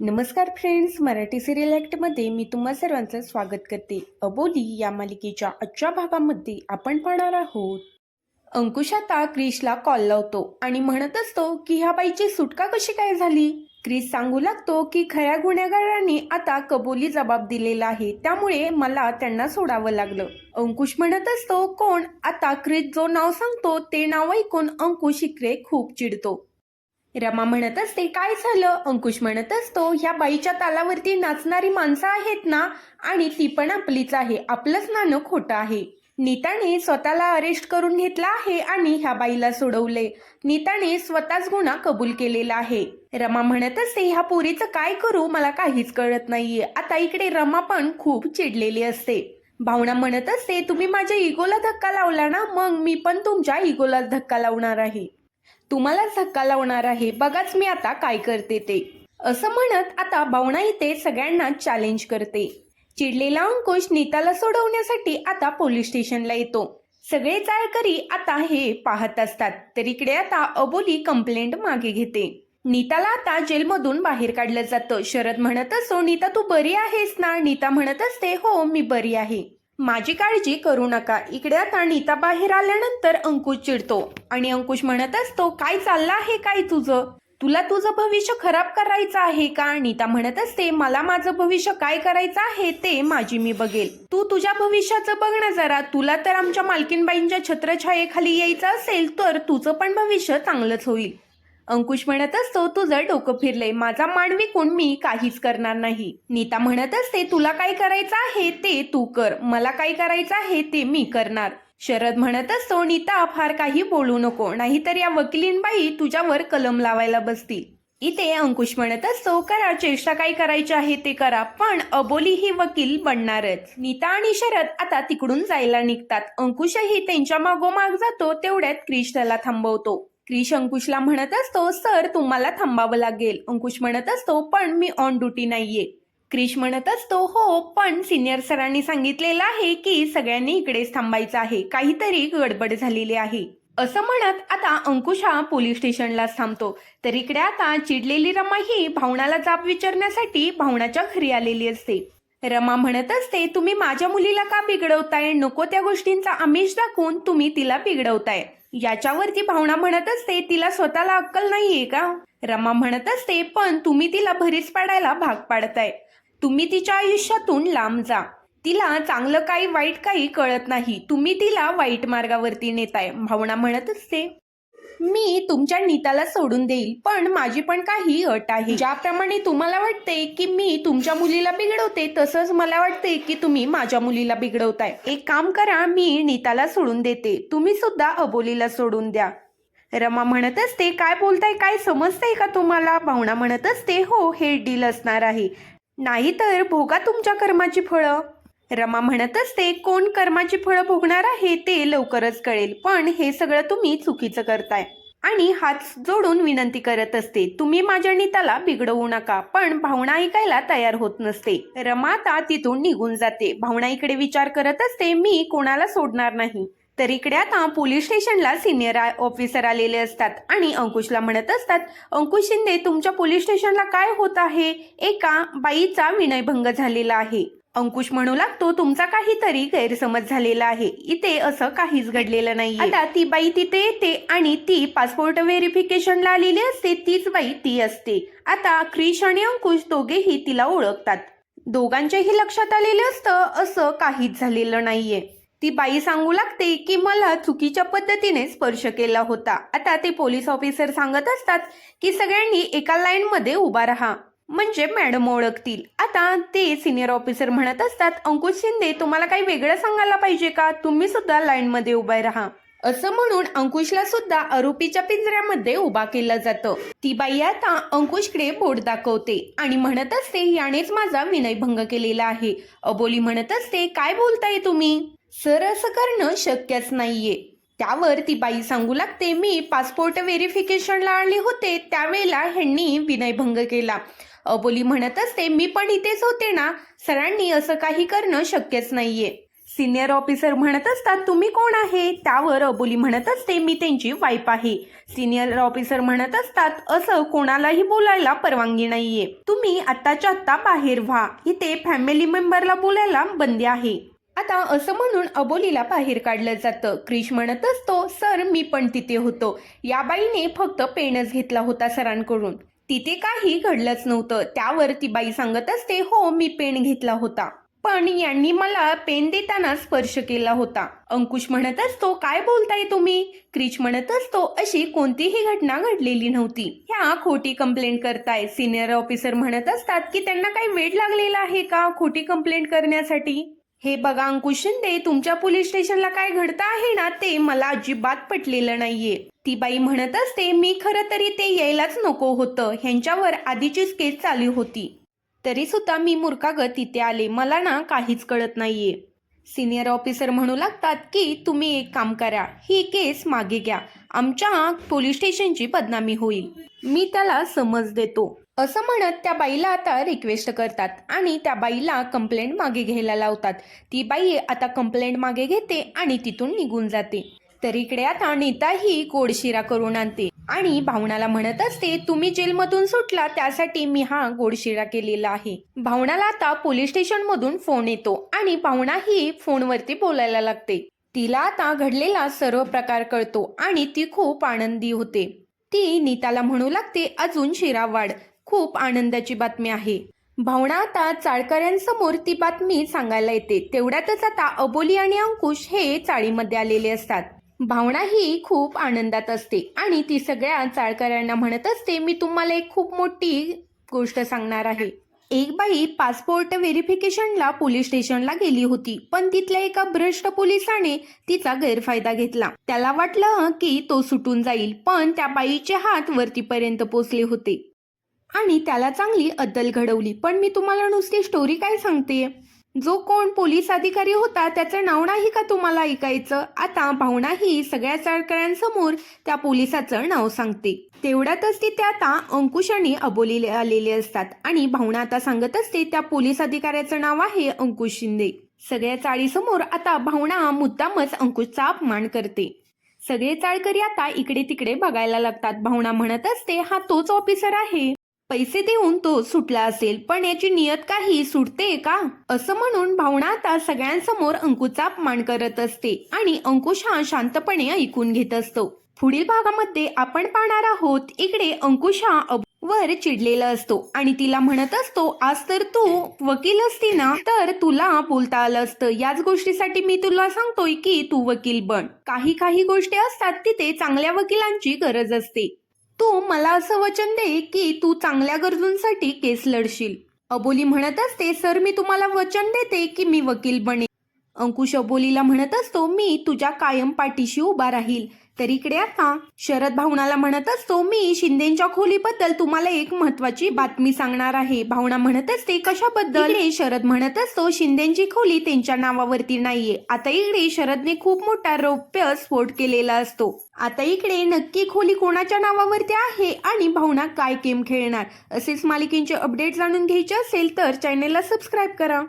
नमस्कार friends Marathi serial ॲक्टमध्ये मी तुम्हा सर्वांचं स्वागत करते. अबोली या मालिकेच्या आजच्या भागामध्ये आपण पाहणार आहोत. अंकुश आता क्रिशला कॉल लावतो आणि म्हणत असतो की ह्या बाईची सुटका कशी काय झाली? क्रिस सांगू लागतो की खऱ्या गुन्हेगारांनी आता कबोली जबाब दिलेला आहे. त्यामुळे मला त्यांना सोडावं लागलं. अंकुश म्हणत असतो कोण? आता क्रिस जो नाव सांगतो ते नाव ऐकून अंकुश इकडे खूप चिडतो. रमा म्हणत असते काय झालं? अंकुश म्हणत असतो ह्या बाईच्या तालावरती नाचणारी माणसं आहेत ना आणि ती पण आपलीच आहे आपलंच नाणं खोटं आहे. नीताने स्वतःला अरेस्ट करून घेतला आहे आणि ह्या बाईला सोडवले. नीताने स्वतःच गुन्हा कबूल केलेला आहे. रमा म्हणत असते ह्या पोरीचं काय करू? मला काहीच कळत नाहीये. आता इकडे रमा पण खूप चिडलेली असते. भावना म्हणत असते तुम्ही माझ्या इगोला धक्का लावला ना मग मी पण तुमच्या इगोला धक्का लावणार आहे. तुम्हाला धक्का लावणार आहे. बघाच मी आता काय करते ते. असं म्हणत आता बावणा इथे सगळ्यांना चॅलेंज करते. चिडलेला अंकुश नीताला सोडवण्यासाठी आता पोलीस स्टेशनला येतो. सगळे चाळकरी आता हे पाहत असतात. तर इकडे आता अबोली कंप्लेंट मागे घेते. नीताला आता जेलमधून बाहेर काढलं जातं. शरद म्हणत असो नीता तू बरी आहेस ना? नीता म्हणत असते हो मी बरी आहे. माझी काळजी करू नका. इकडे आता नीता बाहेर आल्यानंतर अंकुश चिडतो. आणि अंकुश म्हणत असतो काय चाललं आहे काय तुझं? तुला तुझं भविष्य खराब करायचं आहे का? नीता म्हणत असते मला माझं भविष्य काय करायचं आहे ते माझी मी बघेल. तू तुझ्या भविष्याचं बघ ना जरा. तुला तर आमच्या मालकीनबाईंच्या छत्रछायेखाली यायचं असेल तर तुझं पण भविष्य चांगलंच होईल. अंकुश म्हणत असतो तुझं डोकं फिरलंय माझा मान विकून मी काहीच करणार नाही. नीता म्हणत असते तुला काय करायचं आहे ते तू कर मला काय करायचं आहे ते मी करणार. शरद म्हणत असतो नीता फार काही बोलू नको नाहीतर या वकिलींबाई तुझ्यावर कलम लावायला बसतील. इथे अंकुश म्हणत असतो करा चेष्टा काय करायची आहे ते करा पण अबोली ही वकील बनणारच. नीता आणि शरद आता तिकडून जायला निघतात. अंकुशही त्यांच्या मागोमाग जातो तेवढ्यात क्रिश त्याला थांबवतो. क्रिश अंकुशला म्हणत असतो सर तुम्हाला थांबावं लागेल. अंकुश म्हणत असतो पण मी ऑन ड्युटी नाहीये. क्रिश म्हणत असतो हो पण सिनियर सरांनी सांगितलेलं आहे की सगळ्यांनी इकडेच थांबायचं आहे. काहीतरी गडबड झालेली आहे. असं म्हणत आता अंकुश हा पोलीस स्टेशनलाच थांबतो. तर इकडे आता चिडलेली रमा ही भावनाला जाब विचारण्यासाठी भावनाच्या घरी आलेली असते. रमा म्हणत असते तुम्ही माझ्या मुलीला का बिघडवताय? नको त्या गोष्टींचा आमिष दाखवून तुम्ही तिला बिघडवताय. याच्यावरती भावना म्हणत असते तिला स्वतःला अक्कल नाहीये का? रमा म्हणत असते पण तुम्ही तिला भरीस पाडायला भाग पाडताय. तुम्ही तिच्या आयुष्यातून लांब जा. तिला चांगलं काही वाईट काही कळत नाही. तुम्ही तिला वाईट मार्गावरती नेताय भावना म्हणत असते. मी तुमच्या नीताला सोडून देईल पण माझी पण काही अट आहे. ज्याप्रमाणे तुम्हाला वाटते की मी तुमच्या मुलीला बिघडवते तसंच मला वाटते की तुम्ही माझ्या मुलीला बिघडवताय. एक काम करा मी नीताला सोडून देते. तुम्ही सुद्धा अबोलीला सोडून द्या. रमा म्हणत असते काय बोलताय काय समजतंय का तुम्हाला? भावना म्हणत असते हो हे डील असणार आहे. नाहीतर भोगा तुमच्या कर्माची फळं. रमा म्हणत असते कोण कर्माची फळं भोगणार आहे ते लवकरच कळेल पण हे सगळं तुम्ही चुकीचं करताय. आणि हात जोडून विनंती करत असते तुम्ही माझ्या नीताला बिघडवू नका पण भावना ऐकायला तयार होत नसते. रमा आता तिथून निघून जाते. भावना इकडे विचार करत असते मी कोणाला सोडणार नाही? तर इकडे आता पोलीस स्टेशनला सिनियर ऑफिसर आलेले असतात आणि अंकुशला म्हणत असतात अंकुश शिंदे तुमच्या पोलीस स्टेशनला काय होत आहे? एका बाईचा विनयभंग झालेला आहे. अंकुश म्हणू लागतो तुमचा काहीतरी गैरसमज झालेला आहे. इथे असं काहीच घडलेलं नाही आता ती बाई तिथे येते आणि ती पासपोर्ट व्हेरिफिकेशनला आलेली असते तीच बाई ती असते. आता क्रिश आणि अंकुश दोघेही तिला ओळखतात. दोघांच्याही लक्षात आलेलं असतं असं काहीच झालेलं नाहीये. ती बाई सांगू लागते की मला चुकीच्या पद्धतीने स्पर्श केला होता. आता ते पोलीस ऑफिसर सांगत असतात की सगळ्यांनी एका लाईन मध्ये उभा राहा. म्हणजे मॅडम ओळखतील. आता ते सिनियर ऑफिसर म्हणत असतात अंकुश शिंदे तुम्हाला काही वेगळं सांगायला पाहिजे का? तुम्ही सुद्धा लाईन मध्ये उभे राहा. असं म्हणून अंकुशला सुद्धा आरोपीच्या पिंजऱ्यामध्ये उभा केलं जातं. ती बाई आता अंकुशकडे बोट दाखवते आणि म्हणत असते यानेच माझा विनयभंग केलेला आहे. अबोली म्हणत असते काय बोलताय तुम्ही? सर असं करणं शक्यच नाहीये. त्यावर ती बाई सांगू लागते मी पासपोर्ट व्हेरिफिकेशनला आले होते त्यावेळेला ह्यांनी विनयभंग केला. अबोली म्हणत असते मी पण इथेच होते ना. सरांनी असं काही करणं शक्यच नाहीये. सिनियर ऑफिसर म्हणत असतात तुम्ही कोण आहे? त्यावर अबोली म्हणत असते मी त्यांची वाईफ आहे. सिनियर ऑफिसर म्हणत असतात असं कोणालाही बोलायला परवानगी नाहीये. तुम्ही आत्ताच्या आत्ता बाहेर व्हा. इथे फॅमिली मेंबरला बोलायला बंदी आहे. आता असं म्हणून अबोलीला बाहेर काढलं जातं. क्रिश म्हणत असतो सर मी पण तिथे होतो. या बाईने फक्त पेनच घेतला होता सरांकडून. तिथे काही घडलंच नव्हतं. त्यावर ती बाई सांगत असते हो मी पेन घेतला होता. पण यांनी मला पेन देताना स्पर्श केला होता. अंकुश म्हणत असतो काय बोलताय तुम्ही? क्रिच म्हणत असतो अशी कोणतीही घटना घडलेली नव्हती. ह्या खोटी कंप्लेंट करताय. सिनियर ऑफिसर म्हणत असतात की त्यांना काही वेळ लागलेला आहे का खोटी कंप्लेंट करण्यासाठी? हे बघा अंकुश शिंदे तुमच्या पोलीस स्टेशनला काय घडतं आहे ना ते मला अजिबात पटलेलं नाहीये. ती बाई म्हणत असते मी खरं तरी ते यायलाच नको होतं. ह्यांच्यावर आधीचीच केस चालू होती. तरी सुद्धा मी मुरकागत तिथे आले. मला ना काहीच कळत नाहीये. सिनियर ऑफिसर म्हणू लागतात की तुम्ही एक काम करा. ही केस मागे घ्या. आमच्या पोलीस स्टेशनची बदनामी होईल. मी त्याला समज देतो. असं म्हणत त्या बाईला आता रिक्वेस्ट करतात आणि त्या बाईला कंप्लेंट मागे घ्यायला लावतात. ती बाई आता कंप्लेंट मागे घेते आणि तिथून निघून जाते. तर इकडे आता नीता ही गोडशिरा करून आणते. आणि भावनाला म्हणत असते तुम्ही जेलमधून सुटला त्यासाठी मी हा गोडशिरा केलेला आहे. भावनाला आता पोलीस स्टेशन मधून फोन येतो आणि भावना ही फोनवरती बोलायला लागते. तिला आता घडलेला सर्व प्रकार कळतो आणि ती खूप आनंदी होते. ती नीताला म्हणू लागते अजून शिरा वाढ. खूप आनंदाची बातमी आहे. भावना आता चाळकऱ्यांसमोर ती बातमी सांगायला येते. तेवढ्यातच आता अबोली आणि अंकुश हे चाळीमध्ये आलेले असतात. भावना ही खूप आनंदात असते आणि ती सगळ्या चाळकऱ्यांना म्हणत असते मी तुम्हाला एक खूप मोठी गोष्ट सांगणार आहे. एक बाई पासपोर्ट व्हेरिफिकेशनला पोलीस स्टेशनला गेली होती पण तिथल्या एका भ्रष्ट पोलिसाने तिचा गैरफायदा घेतला. त्याला वाटलं की तो सुटून जाईल पण त्या बाईचे हात वरतीपर्यंत पोचले होते. आणि त्याला चांगली अद्दल घडवली. पण मी तुम्हाला नुसती स्टोरी काय सांगते? जो कोण पोलीस अधिकारी होता त्याचं नाव नाही का तुम्हाला ऐकायचं? आता भावना ही सगळ्या चाळकऱ्यांसमोर त्या पोलिसाचं नाव सांगते. तेवढ्यातच ती ते आता अंकुश आणि अबोली आलेले असतात. आणि भावना आता सांगत असते त्या पोलीस अधिकाऱ्याचं नाव आहे अंकुश शिंदे. सगळ्या चाळीसमोर आता भावना मुद्दामच अंकुशचा अपमान करते. सगळे चाळकरी आता इकडे तिकडे बघायला लागतात. भावना म्हणत असते हा तोच ऑफिसर आहे. पैसे देऊन तो सुटला असेल पण याची नियत काही सुटते का? असं म्हणून भावना आता सगळ्यांसमोर अंकुचा अपमान करत असते आणि अंकुश हा शांतपणे ऐकून घेत असतो. पुढील भागामध्ये आपण पाहणार आहोत इकडे अंकुश हा वर चिडलेला असतो आणि तिला म्हणत असतो आज तर तू वकील असती ना तर तुला बोलता आलं असतं. याच गोष्टीसाठी मी तुला सांगतोय की तू वकील बन. काही काही गोष्टी असतात तिथे चांगल्या वकिलांची गरज असते. तू मला असं वचन दे की तू चांगल्या गरजूंसाठी केस लढशील. अबोली म्हणत असते सर मी तुम्हाला वचन देते की मी वकील बने अंकुश अबोलीला म्हणत असतो मी तुझ्या कायम पाठीशी उभा राहील. तर इकडे आता. शरद भावनाला म्हणत असतो मी शिंदेच्या खोलीबद्दल तुम्हाला एक महत्वाची बातमी सांगणार आहे. भावना म्हणत असते कशाबद्दल? शरद म्हणत असतो शिंदेची खोली त्यांच्या नावावरती नाहीये. आता इकडे शरदने खूप मोठा रौप्य स्फोट केलेला असतो. आता इकडे नक्की खोली कोणाच्या नावावरती आहे आणि भावना काय गेम खेळणार? असेच मालिकेचे अपडेट जाणून घ्यायचे असेल तर चॅनेलला सबस्क्राईब करा.